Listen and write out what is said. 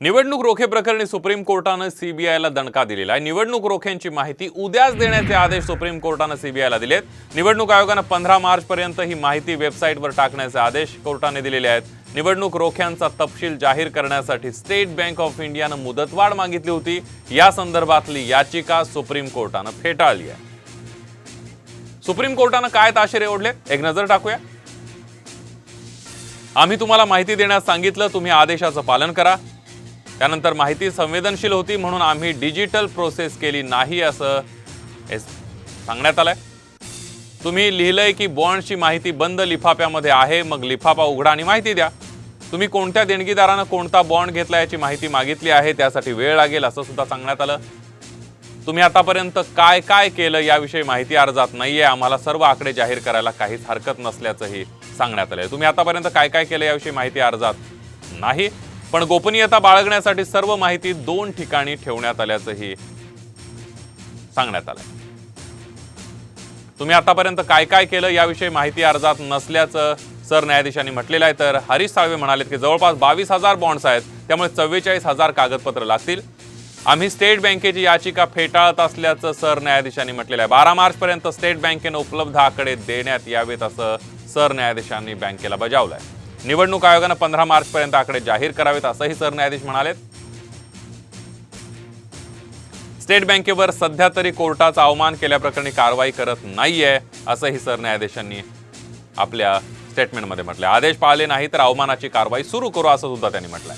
निवडणूक रोखे प्रकरणी सुप्रीम कोर्टानं सीबीआयला दणका दिलेला आहे. निवडणूक रोख्यांची माहिती उद्याच देण्याचे आदेश सुप्रीम कोर्टानं सीबीआयला दिलेत. निवडणूक आयोगानं पंधरा मार्चपर्यंत ही माहिती वेबसाईटवर टाकण्याचे आदेश कोर्टाने दिलेले आहेत. निवडणूक रोख्यांचा तपशील जाहीर करण्यासाठी स्टेट बँक ऑफ इंडियानं मुदतवाढ मागितली होती. या संदर्भातली याचिका सुप्रीम कोर्टानं फेटाळली आहे. सुप्रीम कोर्टानं काय ताशेरे ओढले? एक नजर टाकूया. आम्ही तुम्हाला माहिती देण्यास सांगितलं तुम्ही आदेशाचं पालन करा. त्यानंतर माहिती संवेदनशील होती म्हणून आम्ही डिजिटल प्रोसेस केली नाही असं एस सांगण्यात आलंय. तुम्ही लिहिलंय की बॉन्डची माहिती बंद लिफाफ्यामध्ये आहे मग लिफाफा उघडा आणि माहिती द्या. तुम्ही कोणत्या देणगीदारानं कोणता बॉन्ड घेतला याची माहिती मागितली आहे त्यासाठी वेळ लागेल असं सुद्धा सांगण्यात आलं. तुम्ही आतापर्यंत काय काय केलं याविषयी माहिती अर्जात नाहीये आम्हाला सर्व आकडे जाहीर करायला काहीच हरकत नसल्याचंही सांगण्यात आलंय. तुम्ही आतापर्यंत काय काय केलं याविषयी माहिती अर्जात नाही? पण गोपनीयता बाळगण्यासाठी सर्व माहिती दोन ठिकाणी ठेवण्यात आल्याचंही सांगण्यात आलंय. तुम्ही आतापर्यंत काय काय केलं याविषयी माहिती अर्जात नसल्याचं सरन्यायाधीशांनी म्हटलेलं आहे. तर हरीश साळवे म्हणालेत की जवळपास बावीस हजार बॉन्ड्स आहेत त्यामुळे चव्वेचाळीस हजार कागदपत्र लागतील. आम्ही स्टेट बँकेची याचिका फेटाळत असल्याचं सरन्यायाधीशांनी म्हटलेलं आहे. बारा मार्चपर्यंत स्टेट बँकेनं उपलब्ध आकडे देण्यात यावेत असं सरन्यायाधीशांनी बँकेला बजावलं आहे निवडणूक आयोगानं पंधरा मार्चपर्यंत आकडे जाहीर करावेत असंही सरन्यायाधीश म्हणालेत. स्टेट बँकेवर सध्या तरी कोर्टाचा अवमान केल्याप्रकरणी कारवाई करत नाहीये असंही सरन्यायाधीशांनी आपल्या स्टेटमेंटमध्ये म्हटलं आदेश पाळले नाही तर अवमानाची कारवाई सुरू करू असं सुद्धा त्यांनी म्हटलंय.